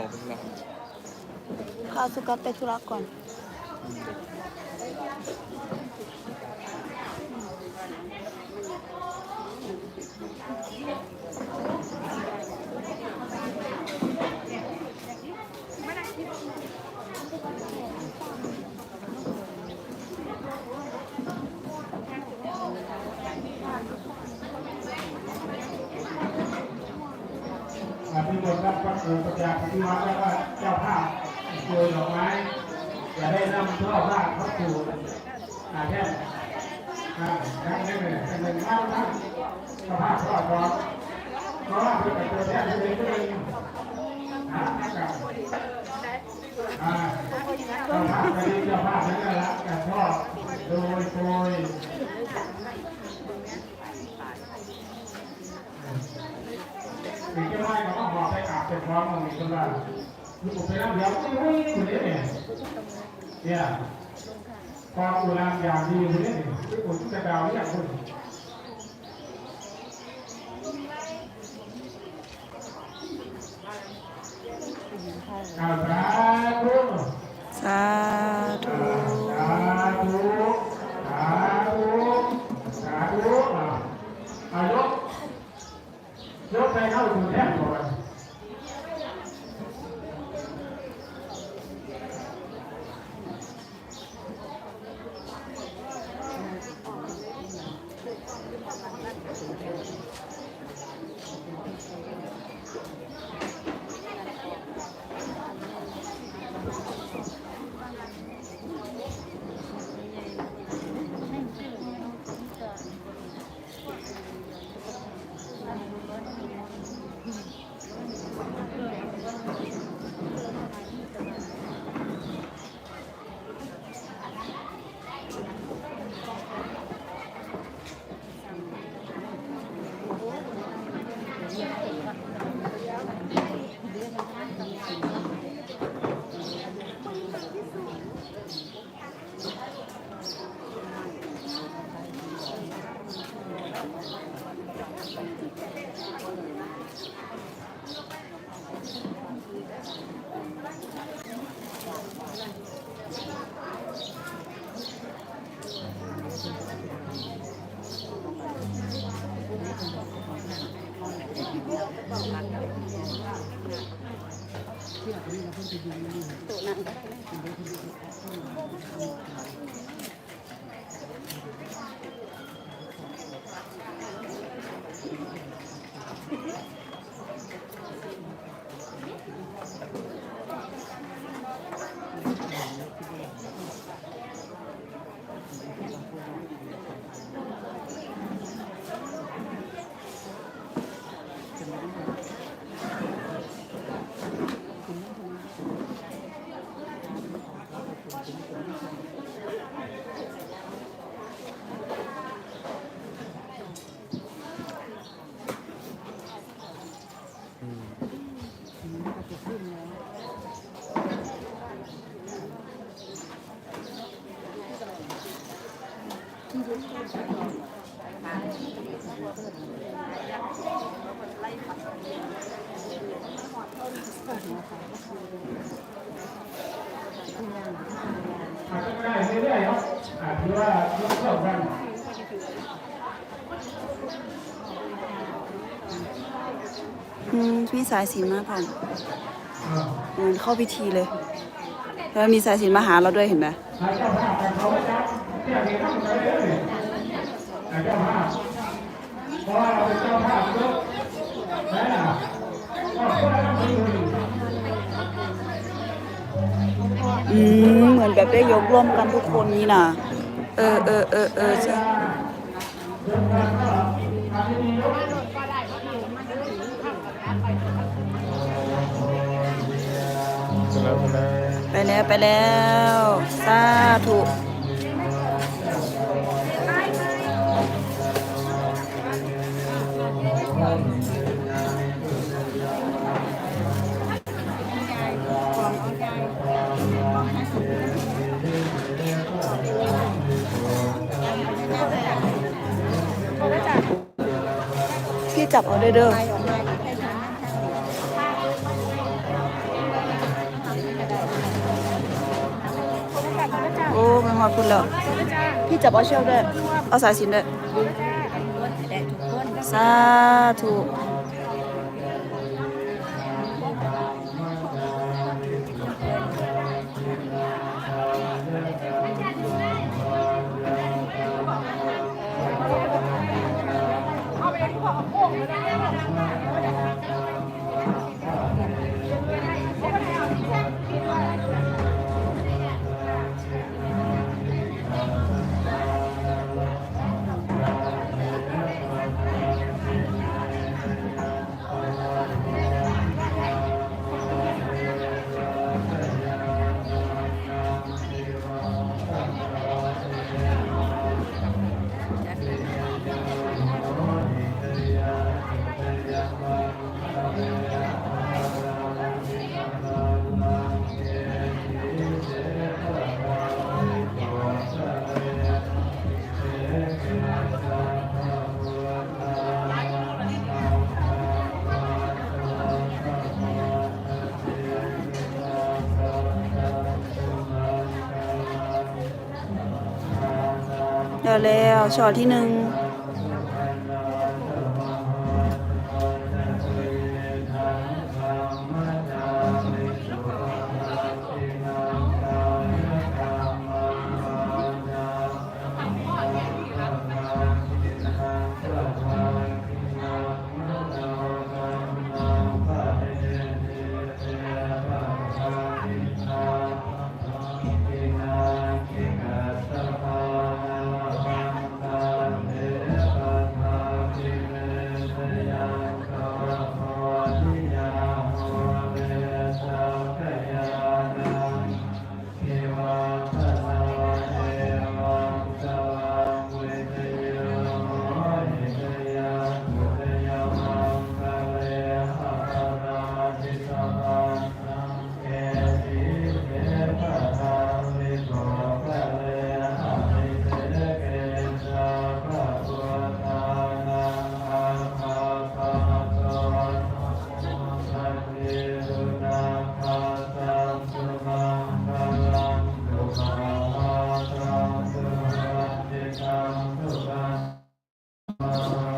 ออกไปแล้วพาสุกัสไปธุระก่อนอ่า ที่บนรับพระครูปัญญาปฏิวัติแล้วก็เจ้าภาพโปรยดอกไม้จะได้นำช่อผ้าพระครูอาแท่นอ่าทั้งได้เลยทั้งหนึ่งมากทั้นเจ้าภาพก็พร้อมเพราะว่าเป็นตัวแทนที่เป็นตัวเองนะกับอ่าเจ้าภาพก็ดีเจ้าภาพนั่นแหละกับพ่อโดยโปรย ถึงจะไม่ก็ต้อง บอกไปกราบไปพร้อมมันมีคนว่าลูกไปนั่งเดี๋ยวไม่รู้คนนี้เนี่ยเนี่ยพออุรามอย่างดีคนนี้เนี่ยลูกผมจะดาวเนี่ยคุณอาสาธุสา ธุสาธุสาธุสาธุอะอายกยกไปเข้าถึงแท่นก่อน อาจจะไม่ได้เรื่อยๆครับอาจจะว่ายกเข้ากันอืมมีสายสิญจนมาผ่านอ่าเหมือนเข้าพิธีเลย แล้วมีสายสิญจนมาหาเราด้วยเห็นไหมหา เจ้าภาพกันเขาไม่จับเลยวนี้ต้องไปเรื่อยๆหาเจ้าภาพเพราะว่าเราเป็นเจ้าภาพเยกนั่นะก็เพื่อต้องไปดูอืมเหมือนแบบได้ยกร่วมกันทุกคนนี่นะเออเออเออเออใช่ไปแล้วไปแล้วสาธุ จับเอาเด้อโอ้ไม่หอดคุณแล้วพี่จับเอาเชือกด้วยเอาสายสินด้วยสาธุ อแล้วช็อตที่หนึ่ง 那怎么办啊